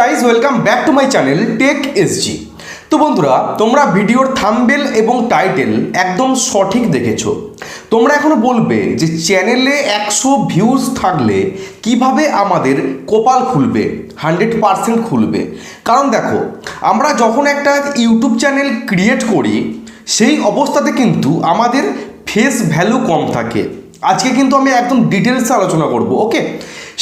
Guys welcome back to my channel tech SG তো বন্ধুরা, তোমরা ভিডিওর থাম্বেল এবং টাইটেল একদম সঠিক দেখেছ। তোমরা এখনও বলবে যে চ্যানেলে একশো ভিউজ থাকলে কীভাবে আমাদের কপাল খুলবে হান্ড্রেড পারসেন্ট খুলবে? কারণ দেখো, আমরা যখন একটা ইউটিউব চ্যানেল ক্রিয়েট করি, সেই অবস্থাতে কিন্তু আমাদের ফেস ভ্যালু কম থাকে। আজকে কিন্তু আমি একদম ডিটেলসে আলোচনা করব ওকে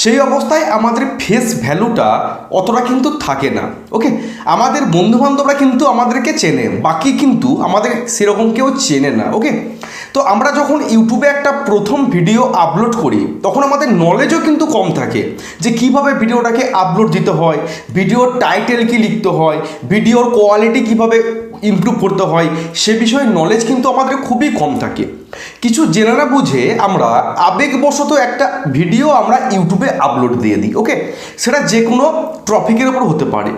সেই অবস্থায় আমাদের ফেস ভ্যালুটা অতটা কিন্তু থাকে না ওকে আমাদের বন্ধুবান্ধবরা কিন্তু আমাদেরকে চেনে, বাকি কিন্তু আমাদের সেরকম কেউ চেনে না ওকে তো আমরা যখন ইউটিউবে একটা প্রথম ভিডিও আপলোড করি, তখন আমাদের নলেজও কিন্তু কম থাকে যে কীভাবে ভিডিওটাকে আপলোড দিতে হয় ভিডিওর টাইটেল কি লিখতে হয় ভিডিওর কোয়ালিটি কীভাবে ইমপ্রুভ করতে হয়, সে বিষয়ে নলেজ কিন্তু আমাদের খুবই কম থাকে। কিছু জেনে না বুঝে আমরা আবেগবশত একটা ভিডিও আমরা ইউটিউবে আপলোড দিয়ে দিই ওকে সেটা যে কোনো ট্রফিকের ওপর হতে পারে।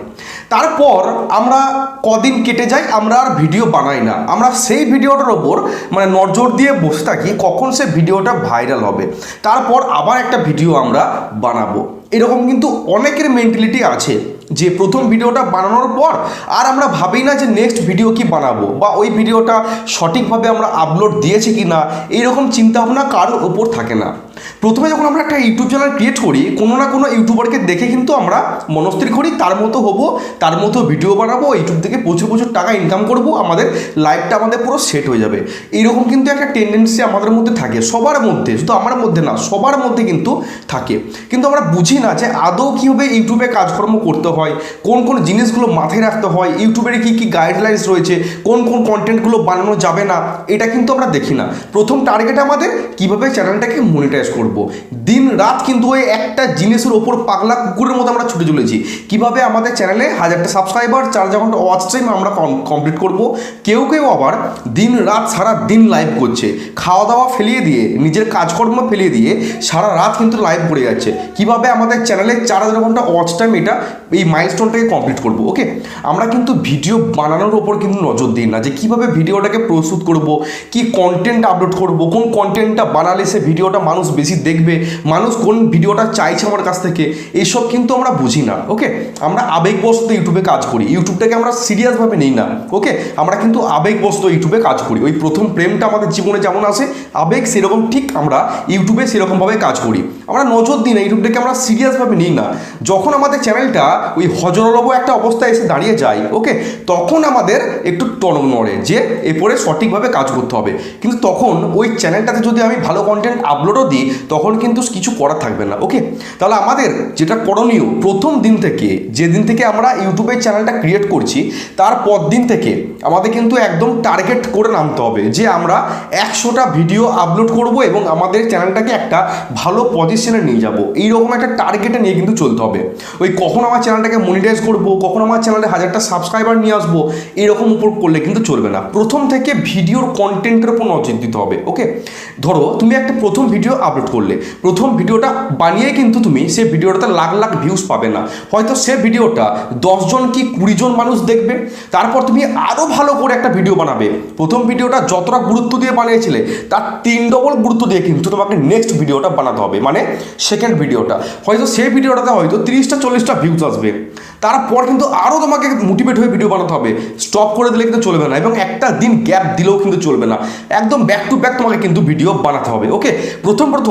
তারপর আমরা কদিন কেটে যাই আমরা আর ভিডিও বানাই না। আমরা সেই ভিডিওটার ওপর মানে নজর দিয়ে বসে থাকি, কখন সে ভিডিওটা ভাইরাল হবে। তারপর আবার একটা ভিডিও আমরা বানাবো। এরকম কিন্তু অনেকের মেন্টালিটি আছে। যে প্রথম ভিডিওটা বানানোর পর আর আমরা ভাবি না যে নেক্সট ভিডিও কি বানাবো বা ওই ভিডিওটা সঠিকভাবে আমরা আপলোড দিয়েছি কি না এইরকম চিন্তাভাবনা কারোর ওপর থাকে না। প্রথমে যখন আমরা একটা ইউটিউব চ্যানেল ক্রিয়েট করি, কোনো না কোনো ইউটিউবারকে দেখে কিন্তু আমরা মনস্থির করি, তার মতো হব, তার মতো ভিডিও বানাবো, ইউটিউব থেকে প্রচুর প্রচুর টাকা ইনকাম করব, আমাদের লাইফটা আমাদের পুরো সেট হয়ে যাবে। এইরকম কিন্তু একটা টেন্ডেন্সি আমাদের মধ্যে থাকে, সবার মধ্যে, শুধু আমার মধ্যে না, সবার মধ্যে কিন্তু থাকে। কিন্তু আমরা বুঝি না যে আদৌ কীভাবে ইউটিউবে কাজকর্ম করতে হয়, কোন কোন জিনিসগুলো মাথায় রাখতে হয়, ইউটিউবের কী কী গাইডলাইন্স রয়েছে, কোন কোন কন্টেন্টগুলো বানানো যাবে না, এটা কিন্তু আমরা দেখি না। প্রথম টার্গেট আমাদের কীভাবে চ্যানেলটাকে মনিটাইজ করব। দিন রাত কিন্তু ওই একটা জিনিসের ওপর পাগলা কুকুরের মতো আমরা ছুটে চলেছি। কীভাবে আমাদের চ্যানেলে হাজারটা সাবস্ক্রাইবার চার হাজার ঘণ্টা ওয়াচ টাইম আমরা কমপ্লিট করব, কেউ কেউ আবার দিন রাত সারা দিন লাইভ করছে। খাওয়া দাওয়া ফেলিয়ে দিয়ে, নিজের কাজকর্ম ফেলিয়ে দিয়ে সারা রাত কিন্তু লাইভ করে যাচ্ছে। কীভাবে আমাদের চ্যানেলে চার হাজার ঘণ্টা ওয়াচ টাইম এটা এই মাইলস্টোনটাকে কমপ্লিট করব ওকে আমরা কিন্তু ভিডিও বানানোর ওপর কিন্তু নজর দিই না যে কীভাবে ভিডিওটাকে প্রস্তুত করব, কি কন্টেন্ট আপলোড করব, কোন কন্টেন্টটা বানালে সে ভিডিওটা মানুষ বেশি দেখবে, মানুষ কোন ভিডিওটা চাইছে আমার কাছ থেকে এইসব কিন্তু আমরা বুঝি না ওকে আমরা আবেগবশত ইউটিউবে কাজ করি, ইউটিউবটাকে আমরা সিরিয়াসভাবে নিই না ওকে আমরা কিন্তু আবেগবশত ইউটিউবে কাজ করি, ওই প্রথম প্রেমটা আমাদের জীবনে যেমন আসে, আবেগ সেরকম ঠিক আমরা ইউটিউবে সেরকমভাবে কাজ করি। আমরা নজর দিই না, ইউটিউবটাকে আমরা সিরিয়াসভাবে নিই না। যখন আমাদের চ্যানেলটা ওই হজরলব একটা অবস্থায় এসে দাঁড়িয়ে যায় ওকে তখন আমাদের একটু টনক নড়ে যে এরপরে সঠিকভাবে কাজ করতে হবে। কিন্তু তখন ওই চ্যানেলটাতে যদি আমি ভালো কন্টেন্ট আপলোডও দিই তখন কিন্তু কিছু করার থাকবে না। ওকে তাহলে আমাদের যেটা করণীয়, প্রথম দিন থেকে, যেদিন থেকে আমরা ইউটিউবের চ্যানেলটা ক্রিয়েট করছি, তার পর দিন থেকে আমাদের কিন্তু একদম টার্গেট করে নামতে হবে যে আমরা একশোটা ভিডিও আপলোড করব এবং আমাদের চ্যানেলটাকে একটা ভালো পজিশনে নিয়ে যাব। এইরকম একটা টার্গেটে নিয়ে কিন্তু চলতে হবে। ওই কখন আমার চ্যানেলটাকে মনিটাইজ করব, কখন আমার চ্যানেলে হাজারটা সাবস্ক্রাইবার নিয়ে আসব এরকম উপর করলে কিন্তু চলবে না। প্রথম থেকে ভিডিওর কন্টেন্টের উপর নজর দিতে হবে। ওকে ধরো, তুমি একটা প্রথম ভিডিও আপলোড করলে। প্রথম ভিডিওটা বানিয়ে কিন্তু তুমি সেই ভিডিওটাতে লাখ লাখ ভিউজ পাবে না। হয়তো সে ভিডিওটা দশজন কি কুড়ি জন মানুষ দেখবে, তারপর তুমি আরও ভালো করে একটা ভিডিও বানাবে। প্রথম ভিডিওটা যতটা গুরুত্ব দিয়ে বানিয়েছিলে, তার তিন ডবল গুরুত্ব দিয়ে কিন্তু তোমাকে নেক্সট ভিডিওটা বানাতে হবে। মানে সেকেন্ড ভিডিওটা। হয়তো সেই ভিডিওটাতে হয়তো তিরিশটা, চল্লিশটা ভিউজ আসবে। তারপর কিন্তু আরও তোমাকে মোটিভেট হয়ে ভিডিও বানাতে হবে। স্টপ করে দিলে কিন্তু চলবে না এবং একটা দিন গ্যাপ দিলেও কিন্তু চলবে না। একদম ব্যাক টু ব্যাক তোমাকে কিন্তু ভিডিও বানাতে হবে ওকে প্রথম প্রথম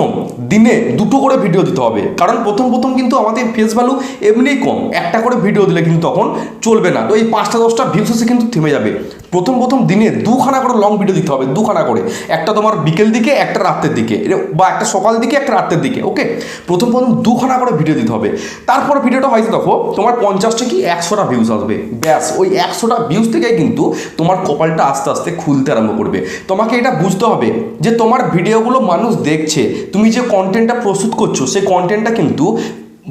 দিনে দুটো করে ভিডিও দিতে হবে। কারণ প্রথম প্রথম কিন্তু আমাদের ফেস ভ্যালু এমনিই কম। একটা করে ভিডিও দিলে কিন্তু তখন চলবে না। তো এই পাঁচটা দশটা ভিউস এসে কিন্তু থেমে যাবে। প্রথম প্রথম দিনে দুখানা করে লং ভিডিও দিতে হবে, দুখানা করে। একটা তোমার বিকেল দিকে, একটা রাতের দিকে। বা একটা সকাল দিকে, একটা রাতের দিকে ওকে প্রথম প্রথম দুখানা করে ভিডিও দিতে হবে। তারপর ভিডিওটা হয়তো দেখো, তোমার পঞ্চাশটা কি একশোটা ভিউজ আসবে। ব্যাস, ওই একশোটা ভিউজ থেকে কিন্তু তোমার কপালটা আস্তে আস্তে খুলতে আরম্ভ করবে। তোমাকে এটা বুঝতে হবে যে তোমার ভিডিওগুলো মানুষ দেখছে তুমি যে কন্টেন্টটা প্রস্তুত করছ সেই কন্টেন্টটা কিন্তু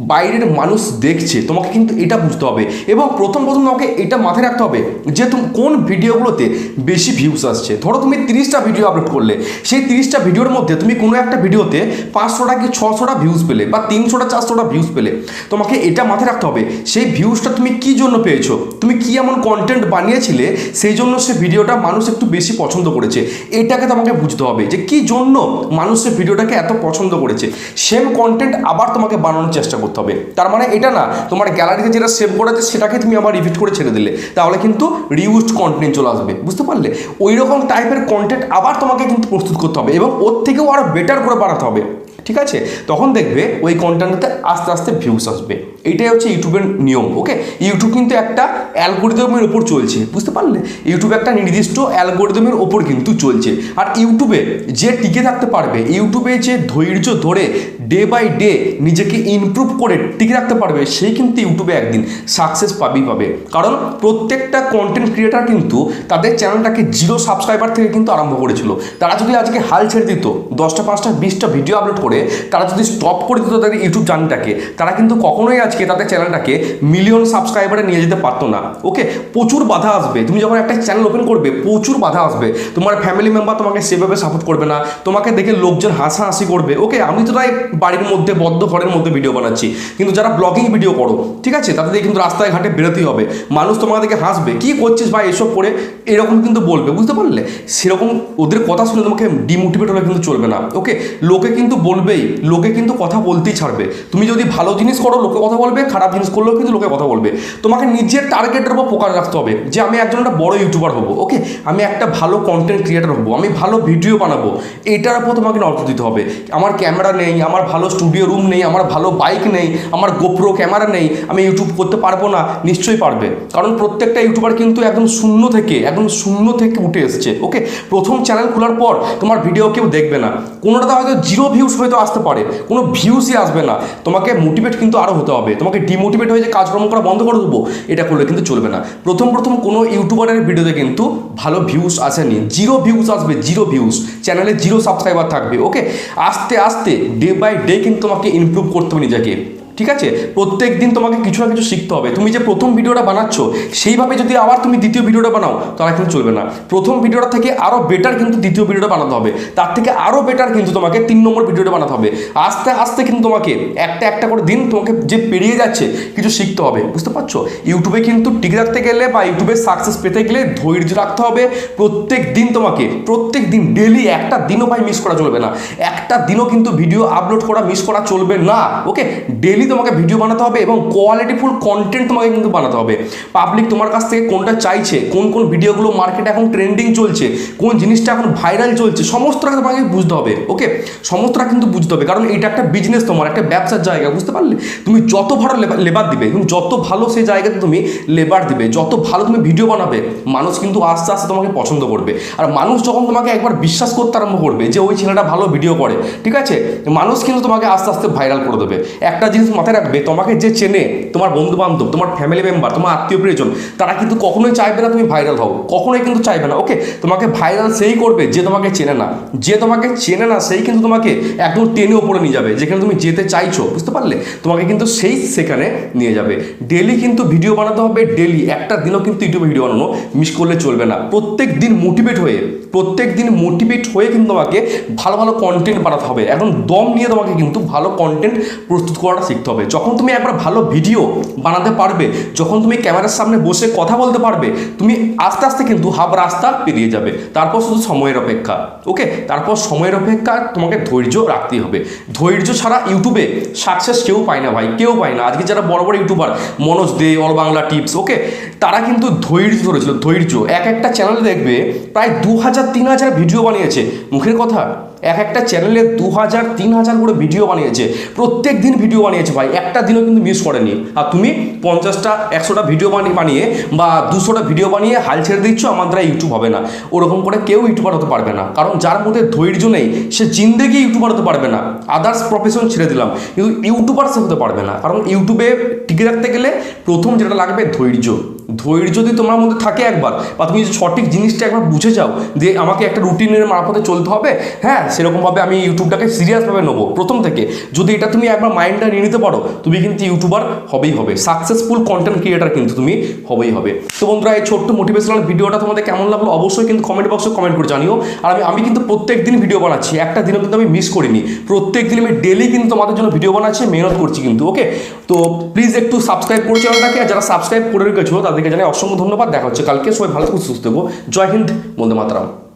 বাইরের মানুষ দেখছে, তোমাকে কিন্তু এটা বুঝতে হবে। এবং প্রথম প্রথম তোমাকে এটা মাথায় রাখতে হবে যে তুমি কোন ভিডিওগুলোতে বেশি ভিউস আসছে। ধরো তুমি তিরিশটা ভিডিও আপলোড করলে, সেই তিরিশটা ভিডিওর মধ্যে তুমি কোনো একটা ভিডিওতে পাঁচশোটা কি ছশোটা ভিউজ পেলে বা তিনশোটা চারশোটা ভিউজ পেলে, তোমাকে এটা মাথায় রাখতে হবে, সেই ভিউজটা তুমি কি জন্য পেয়েছ? তুমি কি এমন কন্টেন্ট বানিয়েছিলে, সেই জন্য সে ভিডিওটা মানুষ একটু বেশি পছন্দ করেছে? এটাকে তোমাকে বুঝতে হবে যে কি জন্য মানুষ সে ভিডিওটাকে এত পছন্দ করেছে। সেম কন্টেন্ট আবার তোমাকে বানানোর চেষ্টা করতে হবে। তার মানে এটা না, তোমার গ্যালারিতে যেটা সেভ করা আছে সেটাকে তুমি আবার রিপিট করে ছেড়ে দিলে। তাহলে কিন্তু রিউজড কন্টেন্ট চলে আসবে। বুঝতে পারলে? ওই রকম টাইপের কন্টেন্ট আবার তোমাকে কিন্তু প্রস্তুত করতে হবে এবং ওর থেকেও আরও বেটার করে বাড়াতে হবে। ঠিক আছে? তখন দেখবে ওই কন্টেন্টটাতে আস্তে আস্তে ভিউস আসবে। এইটাই হচ্ছে ইউটিউবের নিয়ম ওকে ইউটিউব কিন্তু একটা অ্যালগোরিদমের ওপর চলছে, বুঝতে পারলে? ইউটিউব একটা নির্দিষ্ট অ্যালগোরিদমের ওপর কিন্তু চলছে। আর ইউটিউবে যে টিকে থাকতে পারবে, ইউটিউবে যে ধৈর্য ধরে ডে বাই ডে নিজেকে ইমপ্রুভ করে টিকে রাখতে পারবে সেই কিন্তু ইউটিউবে একদিন সাকসেস পাবেই পাবে। কারণ প্রত্যেকটা কন্টেন্ট ক্রিয়েটার কিন্তু তাদের চ্যানেলটাকে জিরো সাবস্ক্রাইবার থেকে কিন্তু আরম্ভ করেছিল। তারা যদি আজকে হাল ছেড়ে দিত, দশটা, পাঁচটা, বিশটা ভিডিও আপলোড করে, তারা যদি স্টপ করে দিত তাদের ইউটিউব জার্নিটাকে তারা কিন্তু কখনোই আজকে তাদের চ্যানেলটাকে মিলিয়ন সাবস্ক্রাইবারে নিয়ে যেতে পারতো না। ওকে প্রচুর বাধা আসবে। তুমি যখন একটা চ্যানেল ওপেন করবে, প্রচুর বাধা আসবে। তোমার ফ্যামিলি মেম্বার তোমাকে সেভাবে সাপোর্ট করবে না। তোমাকে দেখে লোকজন হাসাহাসি করবে। ওকে আমি তো তাই বাড়ির মধ্যে, বদ্ধ ঘরের মধ্যে ভিডিও বানাচ্ছি। কিন্তু যারা ব্লগিং ভিডিও করো, ঠিক আছে? তাদের কিন্তু রাস্তায় ঘাটে বেরোতেই হবে। মানুষ দেখে হাসবে। কি করছিস ভাই এসব করে? এরকম কিন্তু বলবে। বুঝতে পারলে? সেরকম ওদের কথা শুনে তোমাকে ডিমোটিভেট হলে কিন্তু চলবে না। ওকে লোকে কিন্তু বলবেই। লোকে কিন্তু কথা বলতেই ছাড়বে। তুমি যদি ভালো জিনিস করো, লোকে কথা বলবে, খারাপ জিনিস করলেও কিন্তু লোকে কথা বলবে। তোমাকে নিজের টার্গেটের উপর ফোকাস রাখতে হবে যে আমি একজন একটা বড় ইউটিউবার হব ওকে আমি একটা ভালো কন্টেন্ট ক্রিয়েটার হব, আমি ভালো ভিডিও বানাবো, এটার উপর তোমাকে নজর দিতে হবে। আমার ক্যামেরা নেই, আমার ভালো স্টুডিও রুম নেই, আমার ভালো বাইক নেই, আমার গোপ্রো ক্যামেরা নেই, আমি ইউটিউব করতে পারব না, নিশ্চয়ই পারবে। কারণ প্রত্যেকটা ইউটিউবার কিন্তু একদম শূন্য থেকে, একদম শূন্য থেকে উঠে এসেছে ওকে প্রথম চ্যানেল খোলার পর তোমার ভিডিও কেউ দেখবে না। কোনোটাতে হয়তো জিরো ভিউস হয়তো আসতে পারে, কোনো ভিউসই আসবে না। তোমাকে মোটিভেট কিন্তু আরও হতে হবে। তোমাকে ডিমোটিভেট হয়ে যে কাজকর্ম করা বন্ধ করে দেবো, এটা করলে কিন্তু চলবে না। প্রথম প্রথম কোনো ইউটিউবারের ভিডিওতে কিন্তু ভালো ভিউজ আসেনি। জিরো ভিউজ আসবে জিরো ভিউজ চ্যানেলে জিরো সাবস্ক্রাইবার থাকবে ওকে আস্তে আস্তে ডে বাই ডে কিন্তু তোমাকে ইমপ্রুভ করতে হবে নিজেকে। ঠিক আছে? প্রত্যেক দিন তোমাকে কিছু না কিছু শিখতে হবে। তুমি যে প্রথম ভিডিওটা বানাচ্ছ, সেইভাবে যদি আবার তুমি দ্বিতীয় ভিডিওটা বানাও, তাহলে কিন্তু চলবে না। প্রথম ভিডিওটা থেকে আরও বেটার কিন্তু দ্বিতীয় ভিডিওটা বানাতে হবে। তার থেকে আরও বেটার কিন্তু তোমাকে তিন নম্বর ভিডিওটা বানাতে হবে। আস্তে আস্তে কিন্তু তোমাকে একটা একটা করে দিন তোমাকে যে পেরিয়ে যাচ্ছে, কিছু শিখতে হবে। বুঝতে পারছ? ইউটিউবে কিন্তু টিকে রাখতে গেলে বা ইউটিউবে সাকসেস পেতে গেলে ধৈর্য রাখতে হবে। প্রত্যেক দিন তোমাকে, প্রত্যেক দিন ডেলি একটা দিনও ভাই মিস করা চলবে না। একটা দিনও কিন্তু ভিডিও আপলোড করা মিস করা চলবে না। ওকে ডেলি তোমাকে ভিডিও বানাতে হবে এবং কোয়ালিটিফুল কন্টেন্ট তোমাকে কিন্তু বানাতে হবে। পাবলিক তোমার কাছ থেকে কোনটা চাইছে, কোন কোন ভিডিওগুলো মার্কেটে এখন ট্রেন্ডিং চলছে, কোন জিনিসটা এখন ভাইরাল চলছে, সমস্তটা তোমাকে বুঝতে হবে ওকে সমস্তটা কিন্তু বুঝতে হবে, কারণ এটা একটা বিজনেস তোমার, একটা ব্যবসার জায়গা, বুঝতে পারলে? তুমি যত ভালো লেবার দিবে, তুমি যত ভালো সেই জায়গাতে তুমি লেবার দিবে, যত ভালো তুমি ভিডিও বানাবে, মানুষ কিন্তু আস্তে আস্তে তোমাকে পছন্দ করবে। আর মানুষ যখন তোমাকে একবার বিশ্বাস করতে আরম্ভ করবে যে ওই ছেলেটা ভালো ভিডিও করে, ঠিক আছে? মানুষ কিন্তু তোমাকে আস্তে আস্তে ভাইরাল করে দেবে। একটা জিনিস মাথায় রাখবে, তোমাকে যে চেনে, তোমার বন্ধু বান্ধব তোমার ফ্যামিলি মেম্বার তোমার আত্মীয় প্রিয়জন তারা কিন্তু কখনোই চাইবে না তুমি ভাইরাল হও, কখনোই কিন্তু চাইবে না। ওকে তোমাকে ভাইরাল সেই করবে যে তোমাকে চেনে না। যে তোমাকে চেনে না, সেই কিন্তু তোমাকে একদম টেনে ওপরে নিয়ে যাবে, যেখানে তুমি যেতে চাইছো, বুঝতে পারলে? তোমাকে কিন্তু সেই সেখানে নিয়ে যাবে। ডেলি কিন্তু ভিডিও বানাতে হবে ডেলি একটা দিনও কিন্তু ইউটিউবে ভিডিও বানানো মিস করলে চলবে না। প্রত্যেক দিন মোটিভেট হয়ে, প্রত্যেক দিন মোটিভেট হয়ে কিন্তু তোমাকে ভালো ভালো কন্টেন্ট বানাতে হবে। এখন দম নিয়ে তোমাকে কিন্তু ভালো কন্টেন্ট প্রস্তুত করাটা শিখতে হবে। যখন তুমি একবার ভালো ভিডিও বানাতে পারবে, যখন তুমি ক্যামেরার সামনে বসে কথা বলতে পারবে, তুমি আস্তে আস্তে কিন্তু হাফ রাস্তা পেরিয়ে যাবে। তারপর শুধু সময়ের অপেক্ষা, ওকে? তারপর সময়ের অপেক্ষা তোমাকে ধৈর্য রাখতেই হবে। ধৈর্য ছাড়া ইউটিউবে সাকসেস কেউ পায় না ভাই, কেউ পায় না। আজকে যারা বড় বড় YouTuber, Manoj De, all Bangla tips, okay? তারা কিন্তু ধৈর্য ধরেছিল, ধৈর্য। এক একটা চ্যানেলে দেখবে, প্রায় দু হাজার তিন হাজার ভিডিও বানিয়েছে। মুখের কথা? এক একটা চ্যানেলে দু হাজার তিন হাজার করে ভিডিও বানিয়েছে। প্রত্যেক দিন ভিডিও বানিয়েছে ভাই। একটা দিনও কিন্তু মিস করেনি। আর তুমি পঞ্চাশটা, একশোটা ভিডিও বানিয়ে বানিয়ে বা দুশোটা ভিডিও বানিয়ে হাল ছেড়ে দিচ্ছ, আমার দ্বারা ইউটিউব হবে না। ওরকম করে কেউ ইউটিউবার হতে পারবে না। কারণ যার মধ্যে ধৈর্য নেই, সে জিন্দেগি ইউটিউবার হতে পারবে না। আদার্স প্রফেশন ছেড়ে দিলাম। কিন্তু ইউটিউবার সে হতে পারবে না। কারণ ইউটিউবে টিকে রাখতে গেলে প্রথম যেটা লাগবে ধৈর্য। ধৈর্য যদি তোমার মধ্যে থাকে একবার, বা তুমি সঠিক জিনিসটা একবার বুঝে যাও, যে আমাকে একটা রুটিনের মারফতে চলতে হবে হ্যাঁ সেরকমভাবে আমি ইউটিউবটাকে সিরিয়াসভাবে নেব। প্রথম থেকে। যদি এটা তুমি একবার মাইন্ডটা নিয়ে নিতে পারো, তুমি কিন্তু ইউটিউবার হবেই হবে। সাকসেসফুল কন্টেন্ট ক্রিয়েটার কিন্তু তুমি হবেই হবে। তো বন্ধুরা, এই ছোট্ট মোটিভেশনাল ভিডিওটা তোমাদের কেমন লাগল অবশ্যই কিন্তু কমেন্ট বক্সে কমেন্ট করে জানিও। আর আমি আমি কিন্তু প্রত্যেক দিন ভিডিও বানাচ্ছি। একটা দিনও কিন্তু আমি মিস করিনি। প্রত্যেক দিন আমি ডেলি কিন্তু তোমাদের জন্য ভিডিও বানাচ্ছি, মেহনত করছি কিন্তু ওকে তো প্লিজ একটু সাবস্ক্রাইব করে চ্যানেলটাকে, আর যারা সাবস্ক্রাইব করে রেখেছো, তাদেরকে জানাই অসংখ্য ধন্যবাদ। দেখা হচ্ছে কালকে। সবাই ভালো করে সুস্থ থাকব জয় হিন্দ, বন্দে মাতরাম।